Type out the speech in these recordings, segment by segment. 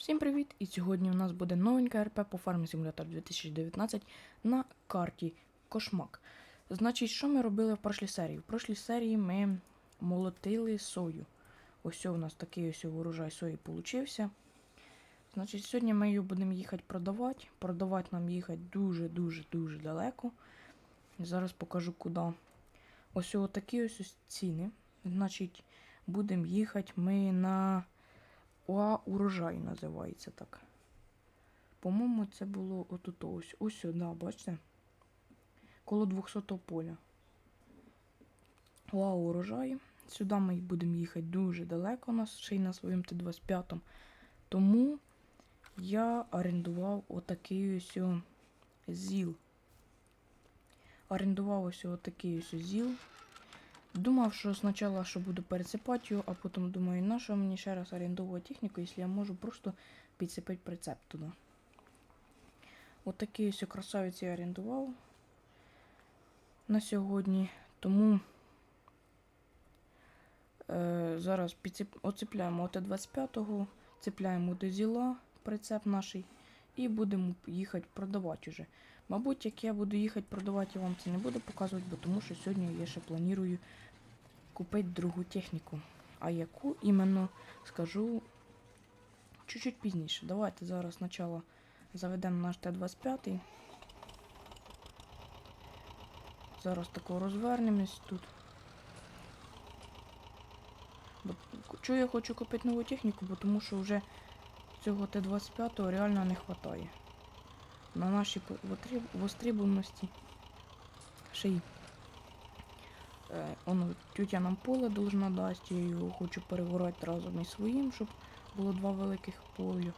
Всім привіт! І сьогодні у нас буде новенька РП по Farming Simulator 2019 на карті Кошмак. Значить, що ми робили в прошлій серії? В прошлій серії ми молотили сою. Ось у нас такий ось урожай сої получився. Значить, сьогодні ми її будемо їхати продавати. Продавати нам їхати дуже-дуже-дуже далеко. Зараз покажу куди. Ось такі ось ціни. Значить, будемо їхати ми на Уа урожай називається так. По-моєму, це було отут ось. Ось сюди, бачите? Коло 200 поля. Уа урожай. Сюди ми будемо їхати дуже далеко, у нас ще й на своєму Т-25. Тому я орендував отакий ось зіл. Орендував ось отакий ось зіл. Думав, що спочатку що буду пересипати його, а потім думаю, на що мені ще раз орендовувати техніку, якщо я можу просто підсипати прицеп туди. От такий ось красавець я орендував на сьогодні. Тому е, зараз підсип... оцепляємо ОТ-25, цепляємо до зіла прицеп наш і будемо їхати продавати вже. Мабуть, як я буду їхати продавати, я вам це не буду показувати, бо тому що сьогодні я ще планую купити другу техніку. А яку іменно скажу чуть-чуть пізніше. Давайте зараз спочатку заведемо наш Т-25. Зараз тако розвернемось тут. Бо, чого я хочу купити нову техніку, бо тому що вже цього Т-25 реально не вистачає на нашій й е, он, тютя нам поле должна дасть, я його хочу переворати разом із своїм, щоб було два великих поля.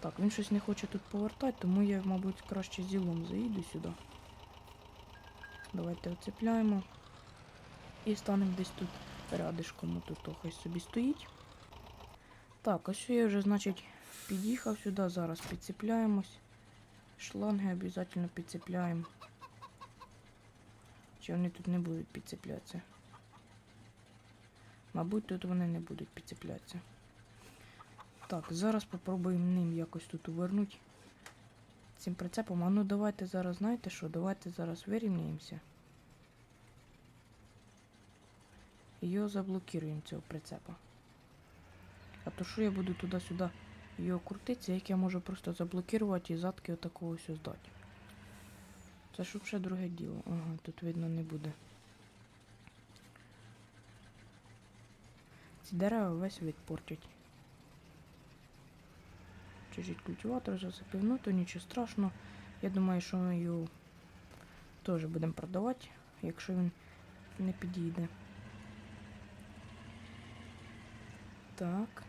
Так, він щось не хоче тут повертати, тому я, мабуть, краще зілом заїду сюди. Давайте оцепляємо. І станемо десь тут рядишком, тут хай собі стоїть. Так, ось я вже, значить, під'їхав сюди, зараз підцепляємось. Шланги обов'язково підцепляємо. Чи вони тут не будуть підцеплятися? Мабуть, тут вони не будуть підцеплятися. Так, зараз попробуємо ним якось тут увернути. Цим прицепом. А ну давайте зараз, знаєте що? Давайте зараз вирівняємося. Його заблокуємо цього прицепа. А то що я буду туди-сюди його крутитися, як я можу просто заблокувати і задки отакого ось здати. Це ж ще друге діло. Ага, тут видно не буде. Ці дерева весь вид портять. Чужий культиватор засипив, ну то нічого страшного. Я думаю, що ми його теж будемо продавати, якщо він не підійде. Так.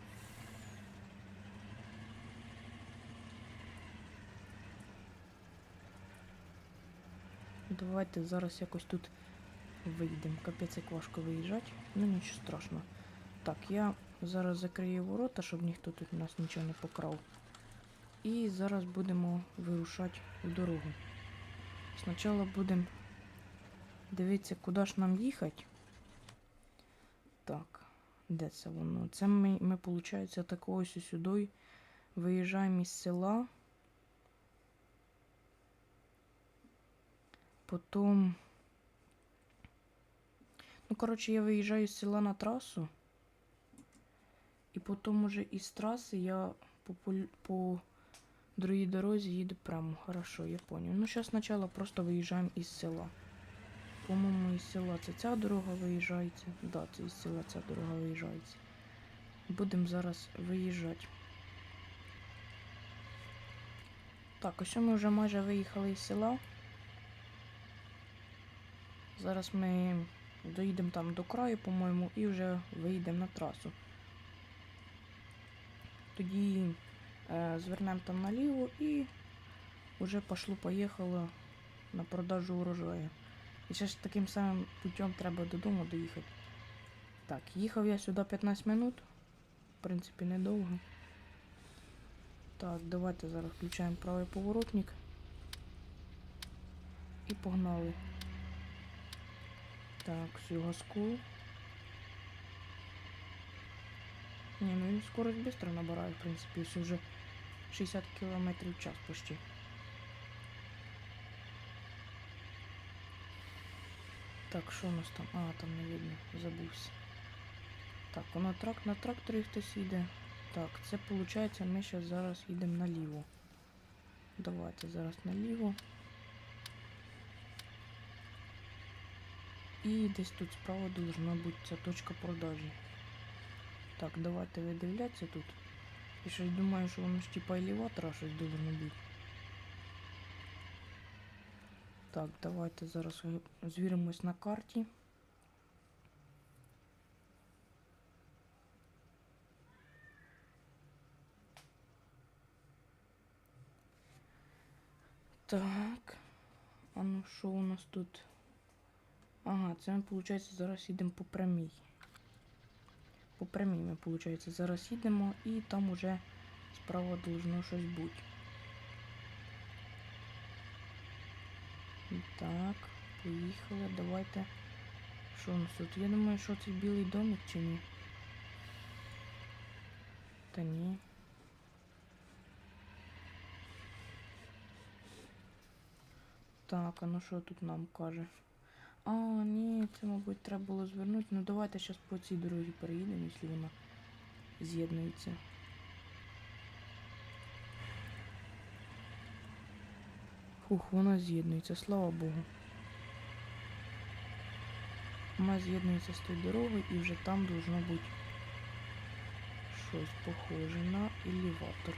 Давайте зараз якось тут вийдемо. Капець як важко виїжджати. Ну нічого страшного. Так, я зараз закрию ворота, щоб ніхто тут у нас нічого не покрав. І зараз будемо вирушати в дорогу. Спочатку будемо дивитися, куди ж нам їхати. Так, де це воно? Це ми, ми виходить, такого ось сюди виїжджаємо із села. Потом. Ну, коротше, я виїжджаю з села на трасу. І потім уже із траси я по, по другій дорозі їду прямо. Хорошо, я понял. Ну, зараз спочатку просто виїжджаємо із села. По-моєму, із села це ця дорога виїжджається. Да, це із села ця дорога виїжджається. Будемо зараз виїжджати. Так, ось ми вже майже виїхали із села. Зараз ми доїдемо там до краю, по-моєму, і вже виїдемо на трасу. Тоді е, звернемо там наліво і вже пошло-поїхало на продажу урожаю. І ще ж таким самим путем треба додому доїхати. Так, їхав я сюди 15 минут. В принципі, недовго. Так, давайте зараз включаємо правий поворотник. І погнали. Так, всю газку. Ні, ну скорость швидко набирає, в принципі, ось уже 60 км в час почти. Так, що у нас там? А, там не видно, забувся. Так, а на, трак... на тракторі хтось їде. Так, це виходить, ми зараз їдемо наліво. Давайте зараз наліво. І десь тут справа должна бути ця точка продажі. Так, давайте видивлятися тут. І щось думаю, що воно ж типа елеватора щось должно бути. Так, давайте зараз ви- звіримось на карті. Так. А ну що у нас тут? Ага, це ми, виходить, зараз їдемо по прямій. По прямій ми, виходить, зараз їдемо і там уже справа должно щось бути. Так, поїхали, давайте. Що у нас тут? Я думаю, що це білий домик чи ні? Та ні. Так, а ну що тут нам каже? А, ні, це, мабуть, треба було звернути. Ну давайте зараз по цій дорозі переїдемо, якщо вона з'єднується. Фух, вона з'єднується, слава Богу. Вона з'єднується з тою дорогою і вже там должно бути щось похоже на елеватор.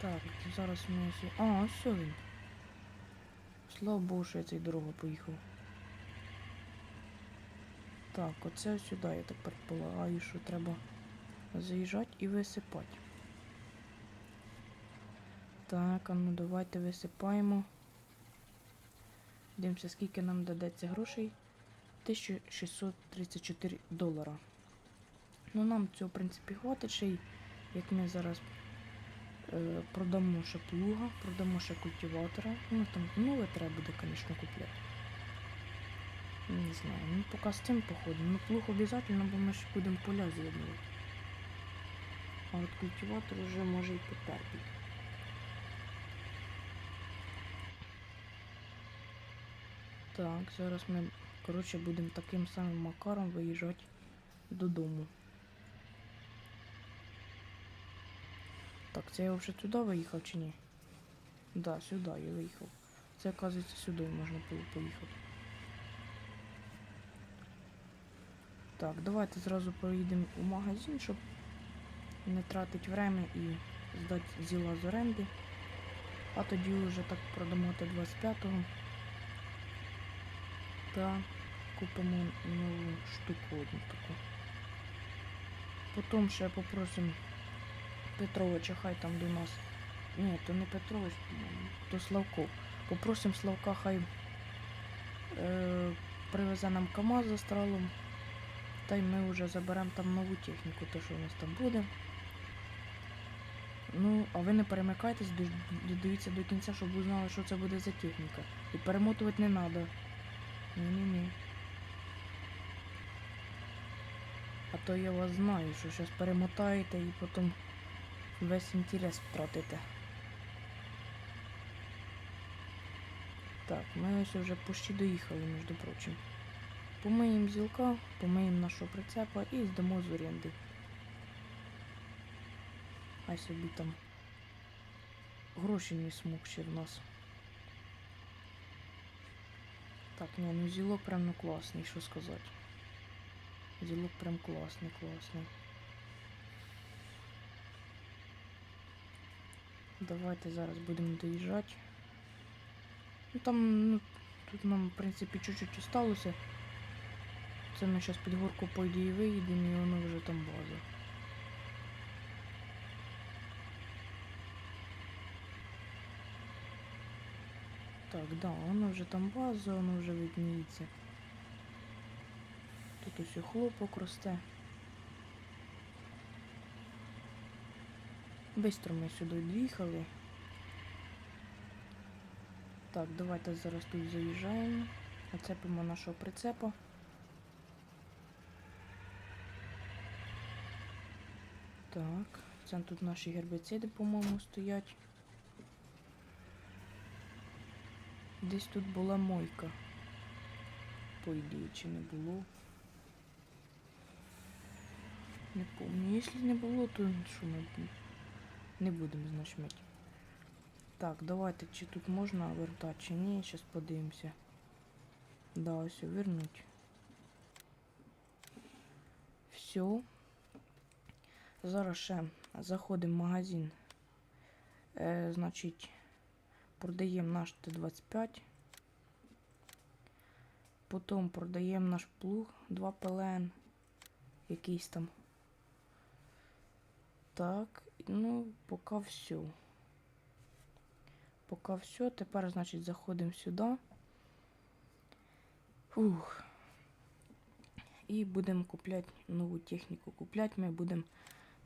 Так, зараз ми. А, все він. Слава Богу, що я цією дорогою поїхав. Так, оце сюди, я так предполагаю, що треба заїжджати і висипати. Так, а ну давайте висипаємо. Дивимося, скільки нам дадеться грошей. 1634 долара. Ну, нам цього, в принципі, хватить ще й, як ми зараз продамо ще плуга, продамо ще культиватора. Ну, там нове треба буде, звісно, купляти. Не знаю, ну поки з цим походимо. Ну, плуг обов'язково, бо ми ще будемо поля з'єднувати. А от культиватор вже може і потерпіть. Так, зараз ми, коротше, будемо таким самим макаром виїжджати додому. Так, це я вже туди виїхав чи ні? Да, сюди я виїхав. Це, оказується, сюди можна було поїхати. Так, давайте зразу поїдемо у магазин, щоб не тратити время і здати зіла з оренди. А тоді вже так продамо Т-25 та купимо нову штуку одну таку. Потім ще попросимо Петровича, хай там до нас. Ні, то не Петрович, то Славко. Попросимо Славка, хай е, привезе нам КАМАЗ за стралом. Та й ми вже заберемо там нову техніку, то що у нас там буде. Ну, а ви не перемикайтесь, додивіться до кінця, щоб ви знали, що це буде за техніка. І перемотувати не треба. Ні-ні-ні. А то я вас знаю, що зараз перемотаєте і потім весь інтерес втратите. Так, ми ось вже почти доїхали, між прочим. Помиємо зілка, помиємо нашого прицепа і здамо з оренди. Хай собі там гроші не смокче в нас. Так, ні, ну зілок прям ну класний, що сказати. Зілок прям класний, класний. Давайте зараз будемо доїжджати. Ну там, ну, тут нам, в принципі, чуть-чуть осталося. Це ми зараз під горку по ідеї виїдемо і воно вже там база. Так, да, воно вже там база, воно вже видніється. Тут ось хлопок росте. Бистро ми сюди доїхали. Так, давайте зараз тут заїжджаємо, оцепимо нашого прицепу. Так, це тут наші гербіциди, по-моєму, стоять. Десь тут була мойка. По ідеї, чи не було. Не пам'ятаю. Якщо не було, то що ми не будемо значить. Так, давайте, чи тут можна вертати, чи ні, зараз подивимося. Да, ось вернуть. Все. Зараз ще заходимо в магазин. Е, значить, продаємо наш Т-25. Потім продаємо наш плуг 2 ПЛН. Якийсь там. Так, ну, поки все. Поки все. Тепер, значить, заходимо сюди. Фух. І будемо купляти нову техніку. Купляти ми будемо,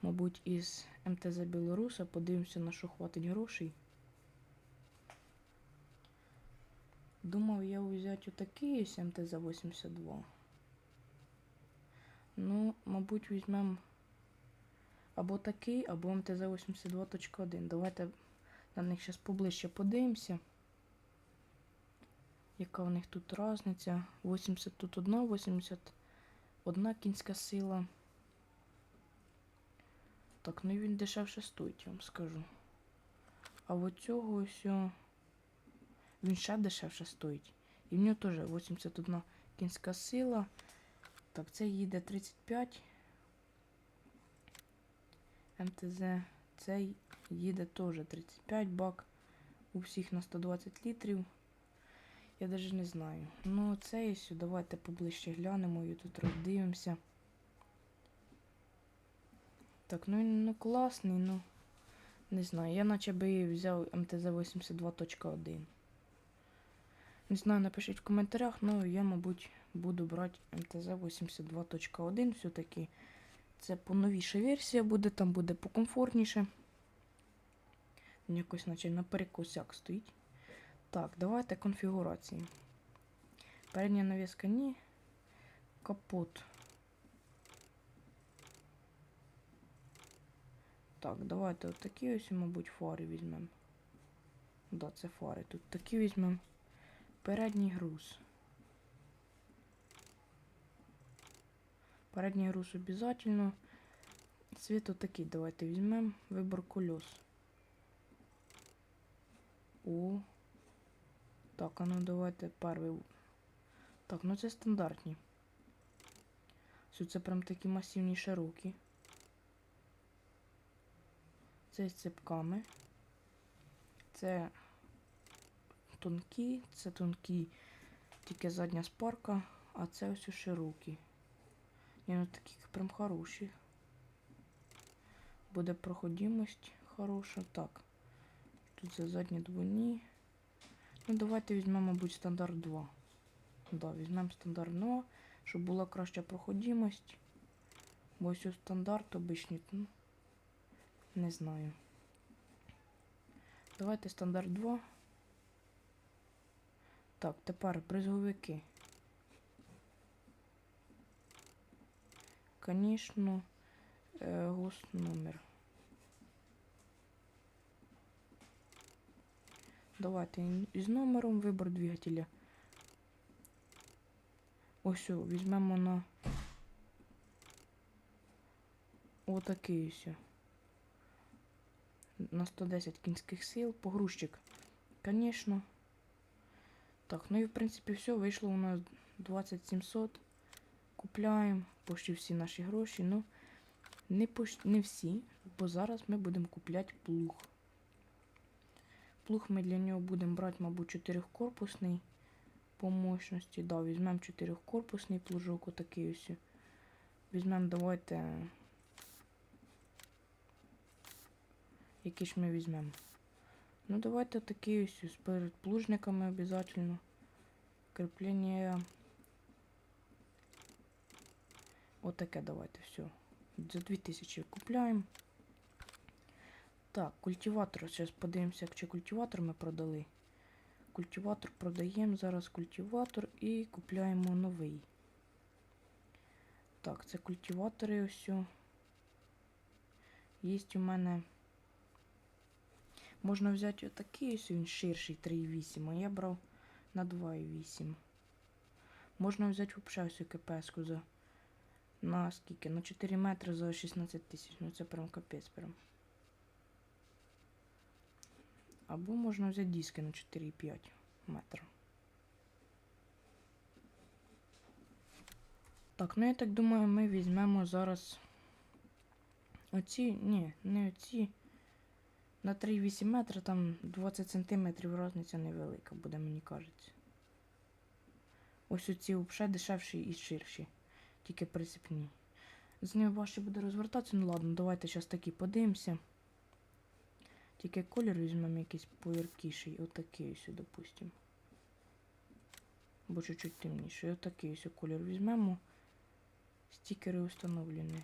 мабуть, із МТЗ Білоруса. Подивимося, на що хватить грошей. Думав я взяти отакий ось МТЗ-82. Ну, мабуть, візьмемо або такий, або МТЗ-82.1. Давайте на них зараз поближче подивимося. Яка у них тут різниця? 80 тут одна, 81 кінська сила. Так, ну він дешевше стоїть, я вам скажу. А от цього ось він ще дешевше стоїть. І в нього теж 81 кінська сила. Так, це їде 35. МТЗ цей їде теж 35 бак. У всіх на 120 літрів. Я навіть не знаю. Ну, цей ось, давайте поближче глянемо і тут роздивимося. Так, ну ну, класний, ну. Не знаю. Я наче би взяв МТЗ-82.1. Не знаю, напишіть в коментарях, ну я, мабуть, буду брати МТЗ-82.1 все-таки. Це поновіша версія буде, там буде покомфортніше. Він Якось наче на перекосяк стоїть. Так, давайте конфігурації. Передня навіска ні. Капот. Так, давайте отакі ось, мабуть, фари візьмемо. Да, це фари. Тут такі візьмемо. Передній груз. Передній груз обязательно. Цвіт отакий давайте візьмемо. Вибор кольос. О. Так, а ну давайте перший. Так, ну це стандартні. Все, це прям такі масивні широкі. Це з цепками. Це тонкі, це тонкі, тільки задня спарка, а це ось широкі. Ні, ну такі прям хороші. Буде проходимость хороша. Так. Тут це задні двойні. Ну, давайте візьмемо, мабуть, стандарт 2. Да, візьмемо стандарт 2, щоб була краща проходимость. Бо ось ось стандарт обичний, ну, не знаю. Давайте стандарт 2. Так, тепер бризговики. Конечно, е, госномер. Давайте із номером вибор двигателя. Ось, візьмемо на отакий ось. На 110 кінських сил. Погрузчик, звісно. Так, ну і в принципі все. Вийшло у нас 2700. Купляємо почти всі наші гроші. Ну, не, поч... не всі, бо зараз ми будемо купляти плуг. Плуг ми для нього будемо брати, мабуть, 4-корпусний по мощності. Да, візьмемо 4-корпусний плужок, отакий ось. Візьмемо, давайте. Який ж ми візьмемо? Ну, давайте такий ось з перед плужниками обов'язково. Кріплення. Отаке давайте все. За 2000 купляємо. Так, культиватор. Зараз подивимося, чи культиватор ми продали. Культиватор продаємо зараз культиватор і купляємо новий. Так, це культиватори ось. Є у мене. Можна взяти отакий, ось він ширший 3,8, а я брав на 2,8. Можна взяти взагалі всю КПС-ку за. На скільки? На 4 метри за 16 тисяч. Ну це прям капець прям. Або можна взяти диски на 4,5 метра. Так, ну я так думаю, ми візьмемо зараз оці, ні, не оці. На 3,8 метра там 20 сантиметрів різниця невелика буде, мені кажеться. Ось оці взагалі дешевші і ширші. Тільки присипні. З ними важче буде розвертатися. Ну ладно, давайте зараз такі подивимося. Тільки колір візьмемо якийсь пояркіший. Отакий ось, допустимо. Бо чуть-чуть темніший. Отакий ось колір візьмемо. Стікери установлені.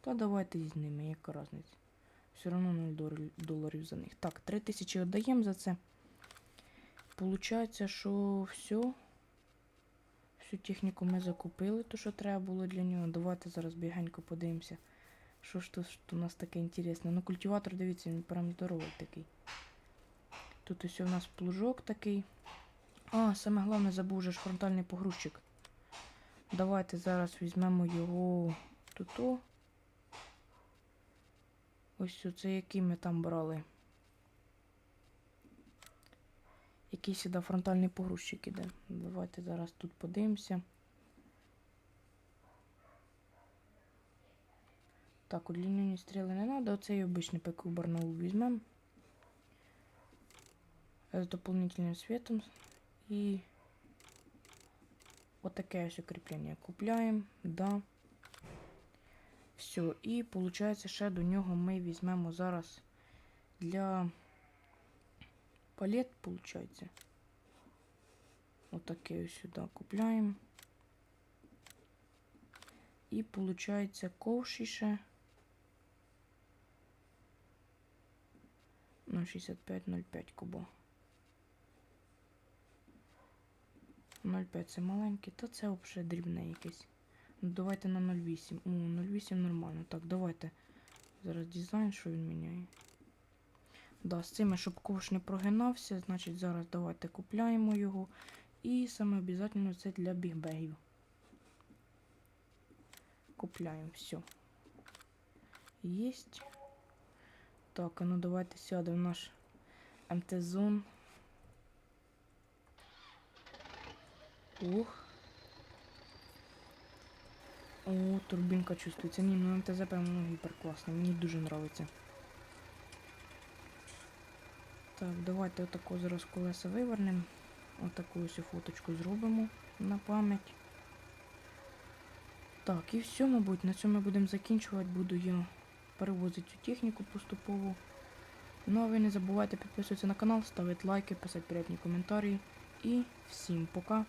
Та давайте із ними, яка різниця. Все одно 0 доларів за них. Так, 3000 віддаємо за це. Получається, що все. Всю техніку ми закупили, то що треба було для нього. Давайте зараз бігенько подивимося. Що ж тут у нас таке інтересне. Ну, культиватор, дивіться, він прям здоровий такий. Тут ось у нас плужок такий. А, саме головне забув же ж фронтальний погрузчик. Давайте зараз візьмемо його тут. Ось оце який ми там брали. Який сюди фронтальний погрузчик іде. Давайте зараз тут подивимося. Так, удлінені стріли не треба. Оцей обичний ПК Барнаул візьмемо. З дополнительним світом. І отаке ось укріплення купляємо. Да. Все, і виходить, ще до нього ми візьмемо зараз для палет, виходить. Отаке ось сюди купляємо. І виходить ковші ще. 0,65-0,5 куба. 0,5 це маленький, та це взагалі дрібне якесь. Ну, давайте на 0,8. О, 0,8 нормально. Так, давайте. Зараз дизайн, що він міняє. Да, з цими, щоб ковш не прогинався, значить зараз давайте купляємо його. І саме обов'язково це для бігбегів. Купляємо все. Єсть. Так, ну давайте сядемо в наш МТ-зон. Ух. О, турбінка чувствується. Ні, ну МТЗ прям гіпер класний. Мені дуже подобається. Так, давайте отако зараз колеса вивернемо. Отаку ось фоточку зробимо на пам'ять. Так, і все, мабуть, на цьому ми будемо закінчувати. Буду я перевозити цю техніку поступово. Ну а ви не забувайте підписуватися на канал, ставити лайки, писати приємні коментарі. І всім пока!